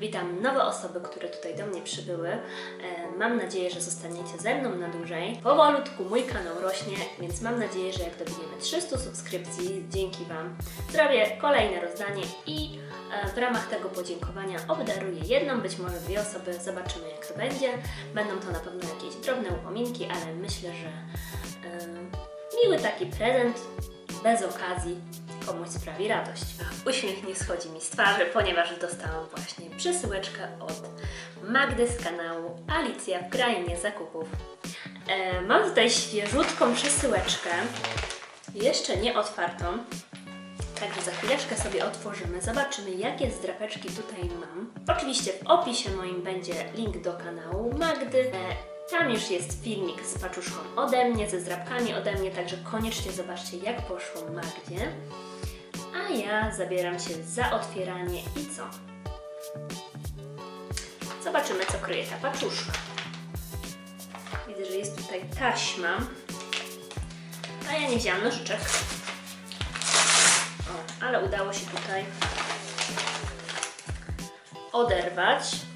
Witam nowe osoby, które tutaj do mnie przybyły. E, Mam nadzieję, że zostaniecie ze mną na dłużej. Powolutku mój kanał rośnie, więc mam nadzieję, że jak dobijemy 300 subskrypcji, dzięki Wam zrobię kolejne rozdanie i e, w ramach tego podziękowania obdaruję jedną, być może dwie osoby. Zobaczymy jak to będzie. Będą to na pewno jakieś drobne upominki, ale myślę, że e, miły taki prezent bez okazji komuś sprawi radość. Uśmiech nie schodzi mi z twarzy, ponieważ dostałam właśnie przesyłeczkę od Magdy z kanału Alicja w Krainie Zakupów. E, mam tutaj świeżutką przesyłeczkę, jeszcze nie otwartą. Także za chwileczkę sobie otworzymy, zobaczymy jakie zdrapeczki tutaj mam. Oczywiście w opisie moim będzie link do kanału Magdy. Tam już jest filmik z paczuszką ode mnie, ze zdrapkami ode mnie, także koniecznie zobaczcie jak poszło Magdzie. A ja zabieram się za otwieranie i co? Zobaczymy co kryje ta paczuszka. Widzę, że jest tutaj taśma. A ja nie wzięłam nożyczek. O, ale udało się tutaj oderwać.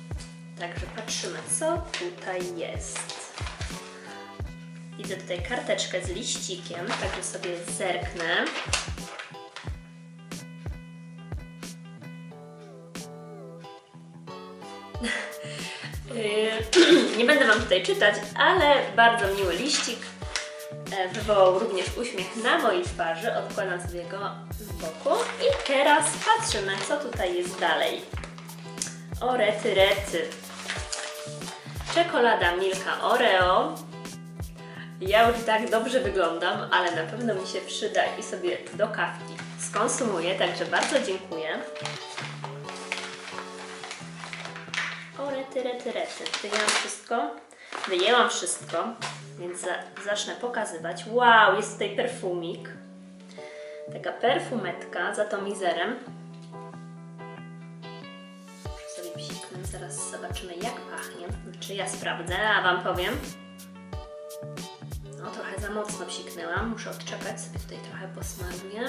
Także patrzymy, co tutaj jest. Widzę tutaj karteczkę z liścikiem, także sobie zerknę. Yy, Nie będę Wam tutaj czytać, ale bardzo miły liścik. E, Wywołał również uśmiech na mojej twarzy. Odkładam sobie go z boku. I teraz patrzymy, co tutaj jest dalej. O, rety, rety. Czekolada Milka Oreo. Ja już tak dobrze wyglądam, ale na pewno mi się przyda i sobie do kawki skonsumuję, także bardzo dziękuję. O, rety, rety, rety. Wyjęłam wszystko. Wyjęłam wszystko, więc za, zacznę pokazywać. Wow, jest tutaj perfumik. Taka perfumetka za tomizerem. Zaraz zobaczymy jak pachnie. Czy ja sprawdzę, a Wam powiem. No, trochę za mocno psiknęłam. Muszę odczekać, sobie tutaj trochę posmaruję.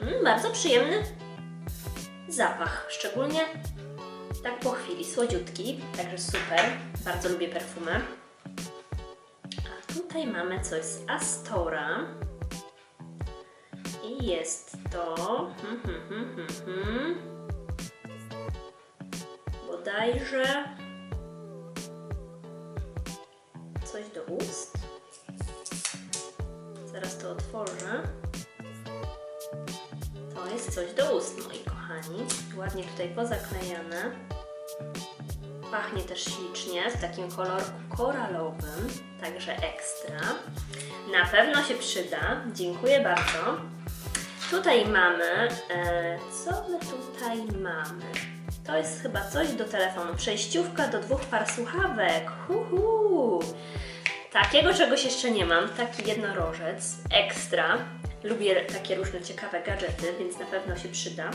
Mm, bardzo przyjemny zapach, szczególnie tak po chwili, słodziutki, także super, bardzo lubię perfumy. A tutaj mamy coś z Astora i jest to hmm, hmm, hmm, hmm, hmm. Bodajże coś do ust. Zaraz to otworzę. To jest coś do ust, moi kochani. Ładnie tutaj pozaklejane. Pachnie też ślicznie, w takim kolorku koralowym, także ekstra. Na pewno się przyda. Dziękuję bardzo. Tutaj mamy, e, co my tutaj mamy? To jest chyba coś do telefonu. Przejściówka do dwóch par słuchawek. Huhu! Takiego czegoś jeszcze nie mam. Taki jednorożec, ekstra. Lubię takie różne ciekawe gadżety, więc na pewno się przyda.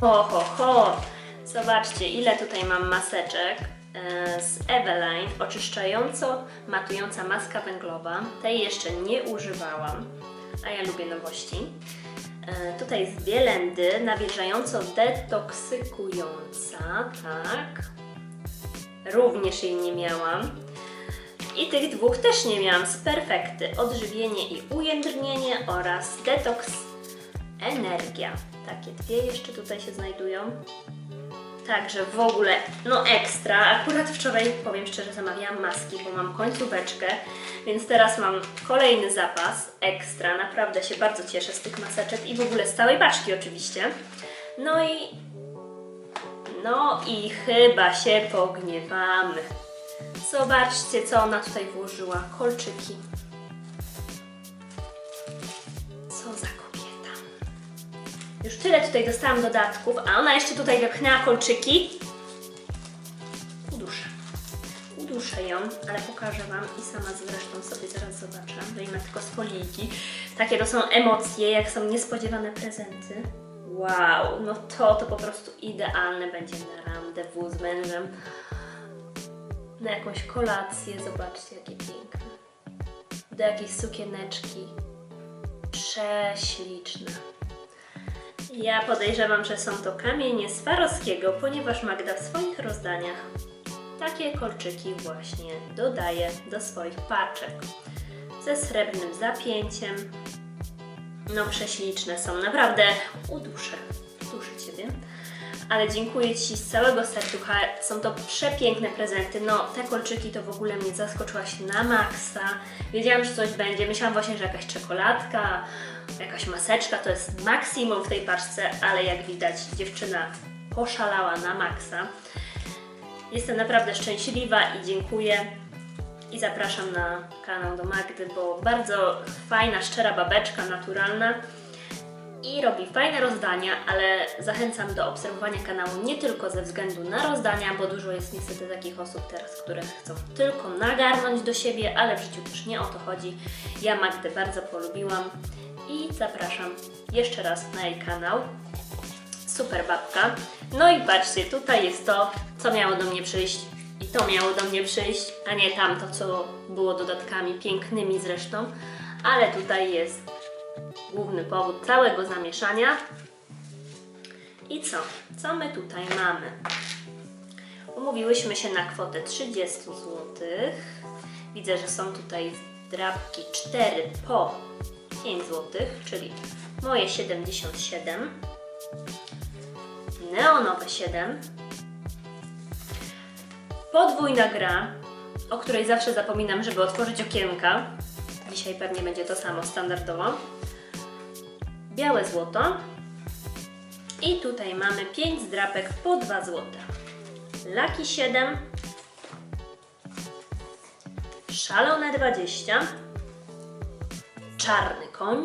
Ho, ho, ho! Zobaczcie, ile tutaj mam maseczek e, z Eveline, oczyszczająco-matująca maska węglowa. Tej jeszcze nie używałam, a ja lubię nowości. E, tutaj jest Bielendy, nawilżająco-detoksykująca, tak. Również jej nie miałam. I tych dwóch też nie miałam z perfekty. Odżywienie i ujędrnienie oraz detoks energia. Takie dwie jeszcze tutaj się znajdują. Także w ogóle, no ekstra. Akurat wczoraj, powiem szczerze, zamawiałam maski, bo mam końcóweczkę, więc teraz mam kolejny zapas ekstra. Naprawdę się bardzo cieszę z tych maseczek i w ogóle z całej paczki oczywiście. No i... No i chyba się pogniewamy. Zobaczcie, co ona tutaj włożyła. Kolczyki. Już tyle tutaj dostałam dodatków, a ona jeszcze tutaj wepchnęła kolczyki. Uduszę. Uduszę ją, ale pokażę Wam i sama zresztą sobie zaraz zobaczę. Wyjmę tylko z folijki. Takie to są emocje, jak są niespodziewane prezenty. Wow, no to to po prostu idealne będzie na rendezvous z mężem na jakąś kolację. Zobaczcie, jakie piękne. Do jakiejś sukieneczki. Prześliczne. Ja podejrzewam, że są to kamienie Swarowskiego, ponieważ Magda w swoich rozdaniach takie kolczyki właśnie dodaje do swoich paczek. Ze srebrnym zapięciem. No prześliczne są, naprawdę uduszę, uduszę Ciebie. Ale dziękuję Ci z całego serducha, są to przepiękne prezenty. No, te kolczyki to w ogóle mnie zaskoczyłaś na maksa. Wiedziałam, że coś będzie, myślałam właśnie, że jakaś czekoladka, jakaś maseczka to jest maksimum w tej paczce, ale jak widać dziewczyna poszalała na maksa. Jestem naprawdę szczęśliwa i dziękuję. I zapraszam na kanał do Magdy, bo bardzo fajna, szczera babeczka, naturalna i robi fajne rozdania, ale zachęcam do obserwowania kanału nie tylko ze względu na rozdania, bo dużo jest niestety takich osób teraz, które chcą tylko nagarnąć do siebie, ale w życiu też nie o to chodzi. Ja Magdę bardzo polubiłam i zapraszam jeszcze raz na jej kanał. Super babka. No i patrzcie, tutaj jest to, co miało do mnie przyjść. I to miało do mnie przyjść, a nie tamto, co było dodatkami pięknymi zresztą. Ale tutaj jest główny powód całego zamieszania. I co? Co my tutaj mamy? Umówiłyśmy się na kwotę 30 zł. Widzę, że są tutaj drapki 4 po 5 zł, czyli moje 77 neonowe 7, podwójna gra, o której zawsze zapominam, żeby otworzyć okienka. Dzisiaj pewnie będzie to samo standardowo. Białe złoto. I tutaj mamy 5 zdrapek po 2 złote. Laki 7. Szalone 20. Czarny koń.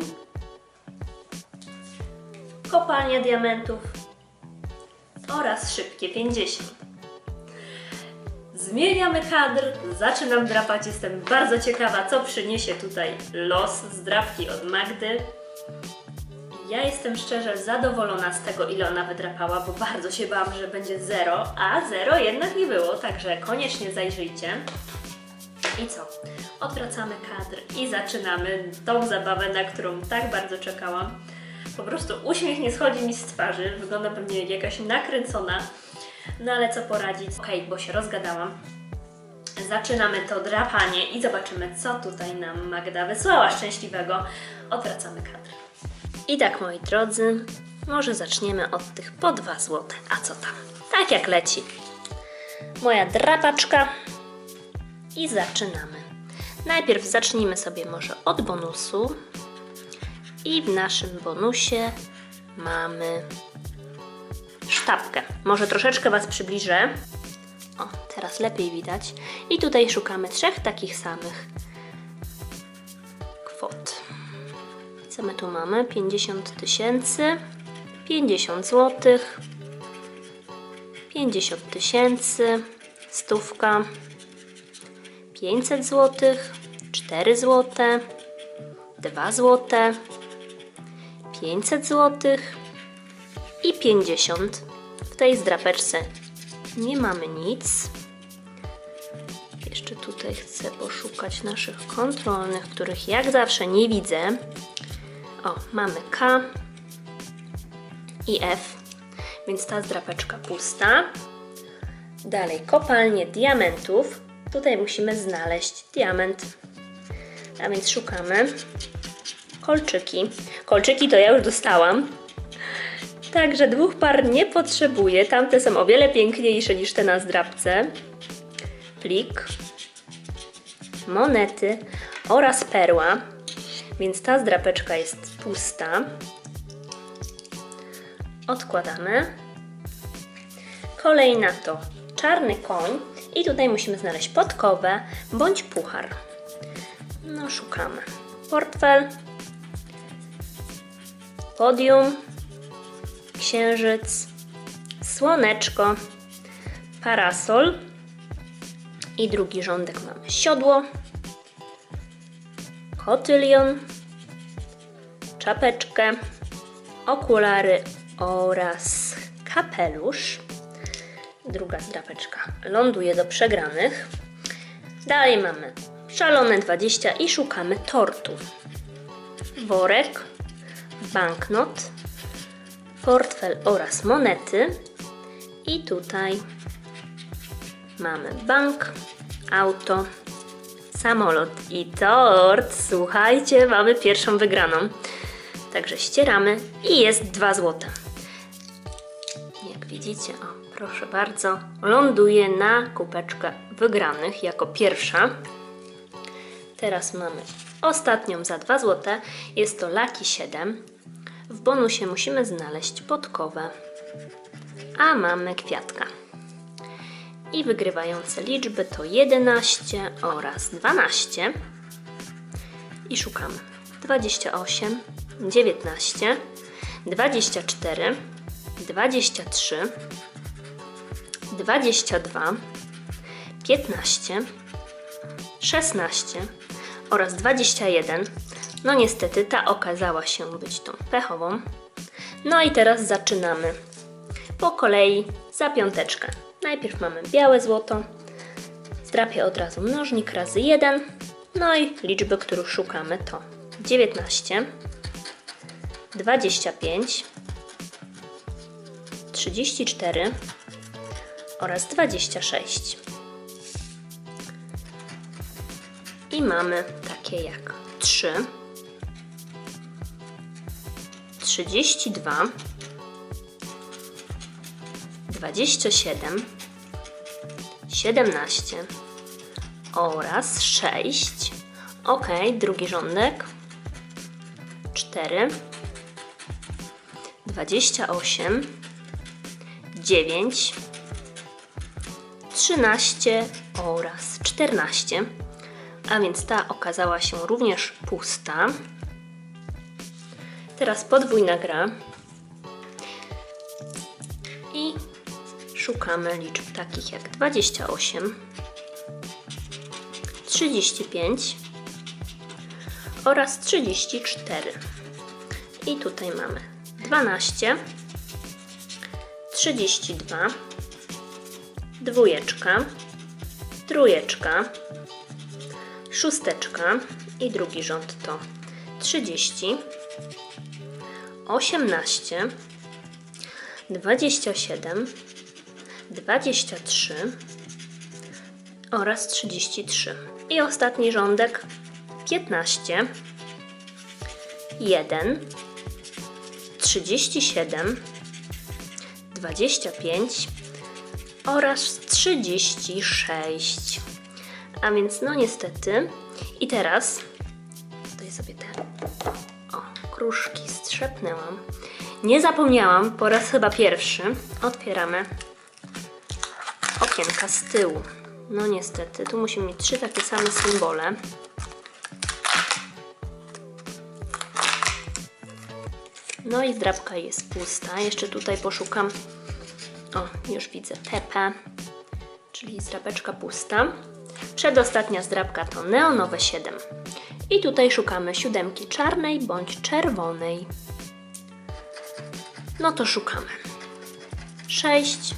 Kopalnia diamentów oraz szybkie 50. Zmieniamy kadr, zaczynam drapać. Jestem bardzo ciekawa, co przyniesie tutaj los z drapki od Magdy. Ja jestem szczerze zadowolona z tego, ile ona wydrapała, bo bardzo się bałam, że będzie zero, a zero jednak nie było, także koniecznie zajrzyjcie. I co? Odwracamy kadr i zaczynamy tą zabawę, na którą tak bardzo czekałam. Po prostu uśmiech nie schodzi mi z twarzy, wygląda pewnie jak jakaś nakręcona, no ale co poradzić? Okej, bo się rozgadałam. Zaczynamy to drapanie i zobaczymy, co tutaj nam Magda wysłała szczęśliwego. Odwracamy kadr. I tak, moi drodzy, może zaczniemy od tych po 2 zł. A co tam? Tak jak leci. Moja drapaczka. I zaczynamy. Najpierw zacznijmy sobie może od bonusu. I w naszym bonusie mamy sztabkę. Może troszeczkę Was przybliżę. O, teraz lepiej widać. I tutaj szukamy trzech takich samych kwot. Co my tu mamy? 50 tysięcy, 50 zł, 50 tysięcy, stówka, 500 zł, 4 zł, 2 zł, 500 zł i 50. W tej zdrapeczce nie mamy nic. Jeszcze tutaj chcę poszukać naszych kontrolnych, których jak zawsze nie widzę. O, mamy K i F, więc ta zdrapeczka pusta. Dalej kopalnie diamentów. Tutaj musimy znaleźć diament. A więc szukamy kolczyki. Kolczyki to ja już dostałam. Także dwóch par nie potrzebuję. Tamte są o wiele piękniejsze niż te na zdrabce. Plik, monety oraz perła. Więc ta zdrapeczka jest pusta. Odkładamy. Kolejna to czarny koń. I tutaj musimy znaleźć podkowę bądź puchar. No, szukamy. Portfel, podium, księżyc, słoneczko, parasol i drugi rządek mamy siodło, kotylion, czapeczkę, okulary oraz kapelusz. Druga zdrapeczka ląduje do przegranych. Dalej mamy szalone 20 i szukamy tortu. worek, banknot, portfel oraz monety. I tutaj mamy bank, auto, samolot i tort. Słuchajcie, mamy pierwszą wygraną. Także ścieramy i jest 2 złote. Jak widzicie, o, proszę bardzo, ląduje na kubeczkę wygranych jako pierwsza. Teraz mamy ostatnią za 2 złote. Jest to Lucky 7. W bonusie musimy znaleźć podkowę, a mamy kwiatka. I wygrywające liczby to 11 oraz 12. I szukamy 28, 19, 24, 23, 22, 15, 16 oraz 21. No niestety ta okazała się być tą pechową. No i teraz zaczynamy po kolei za piąteczkę. Najpierw mamy białe złoto. Zdrapię od razu mnożnik razy 1. No i liczby, których szukamy to 19, 25, 34 oraz 26. I mamy takie jak 3, 32, 27, 17 oraz 6. Ok, drugi rządek. 4, 28, 9, 13 oraz 14. A więc ta okazała się również pusta. Teraz podwójna gra. Szukamy liczb takich jak 28, 35 oraz 34. I tutaj mamy 12, 32, dwójeczka, trójeczka, szósteczka i drugi rząd to 30, 18, 27, 23 oraz 33. I ostatni rządek 15, 1, 37, 25 oraz 36. A więc no niestety. I teraz tutaj sobie te o, kruszki strzepnęłam. Nie zapomniałam, po raz chyba pierwszy otwieramy okienka z tyłu. No niestety, tu musimy mieć trzy takie same symbole. No i zdrabka jest pusta. Jeszcze tutaj poszukam. O, już widzę TP, czyli zdrabeczka pusta. Przedostatnia zdrabka to neonowe 7. I tutaj szukamy siódemki czarnej bądź czerwonej. No to szukamy. 6,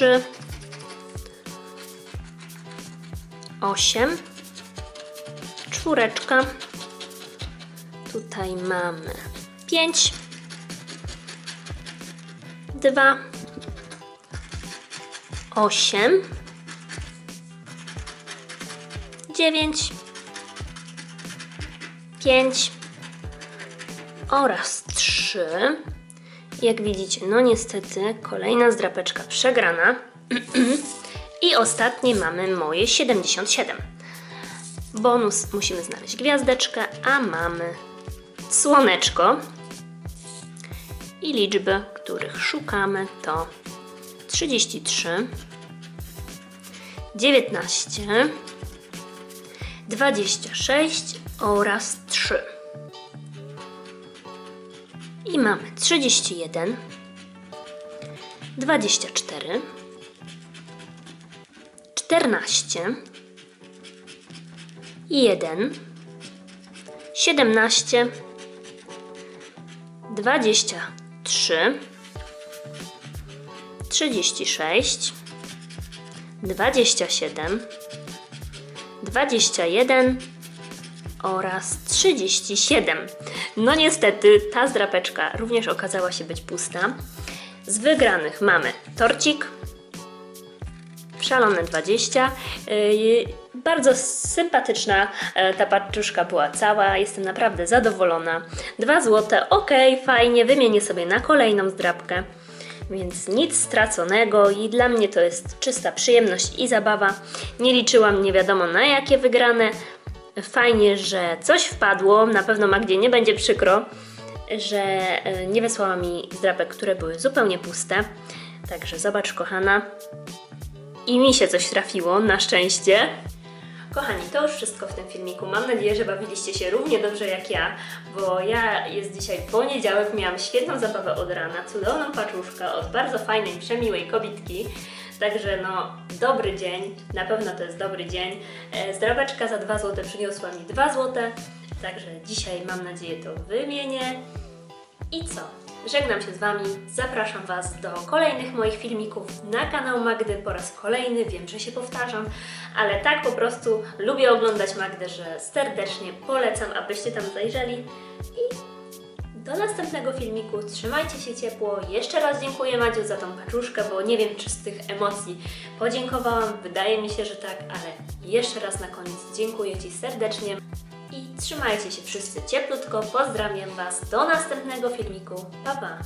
3, 8, czwóreczka. Tutaj mamy 5, 2, 8, 9, 5 oraz 3. Jak widzicie, no niestety kolejna zdrapeczka przegrana. I ostatnie mamy moje 77. Bonus musimy znaleźć gwiazdeczkę, a mamy słoneczko. I liczby, których szukamy to 33, 19, 26 oraz 3. I mamy 31, 24, 14, 1, 17, 23, 36, 27, 21 oraz 37. No niestety ta zdrapeczka również okazała się być pusta. Z wygranych mamy torcik, Szalone 20. Yy, Bardzo sympatyczna e, ta paczuszka była cała, jestem naprawdę zadowolona. 2 złote, ok, fajnie, wymienię sobie na kolejną zdrabkę. Więc nic straconego i dla mnie to jest czysta przyjemność i zabawa. Nie liczyłam nie wiadomo na jakie wygrane. Fajnie, że coś wpadło, na pewno Magdzie nie będzie przykro, że e, nie wysłała mi zdrabek, które były zupełnie puste. Także zobacz kochana, i mi się coś trafiło, na szczęście. Kochani, to już wszystko w tym filmiku. Mam nadzieję, że bawiliście się równie dobrze jak ja, bo ja jest dzisiaj poniedziałek, miałam świetną zabawę od rana, cudowną paczuszkę od bardzo fajnej, przemiłej kobitki. Także no, dobry dzień, na pewno to jest dobry dzień. E, Zdrabeczka za 2 zł przyniosła mi 2 zł, także dzisiaj mam nadzieję to wymienię. I co? Żegnam się z Wami, zapraszam Was do kolejnych moich filmików na kanał Magdy po raz kolejny. Wiem, że się powtarzam, ale tak po prostu lubię oglądać Magdę, że serdecznie polecam, abyście tam zajrzeli. I do następnego filmiku. Trzymajcie się ciepło. Jeszcze raz dziękuję Madziu za tą paczuszkę, bo nie wiem, czy z tych emocji podziękowałam. Wydaje mi się, że tak, ale jeszcze raz na koniec dziękuję Ci serdecznie. I trzymajcie się wszyscy cieplutko. Pozdrawiam Was. Do następnego filmiku. Pa, pa.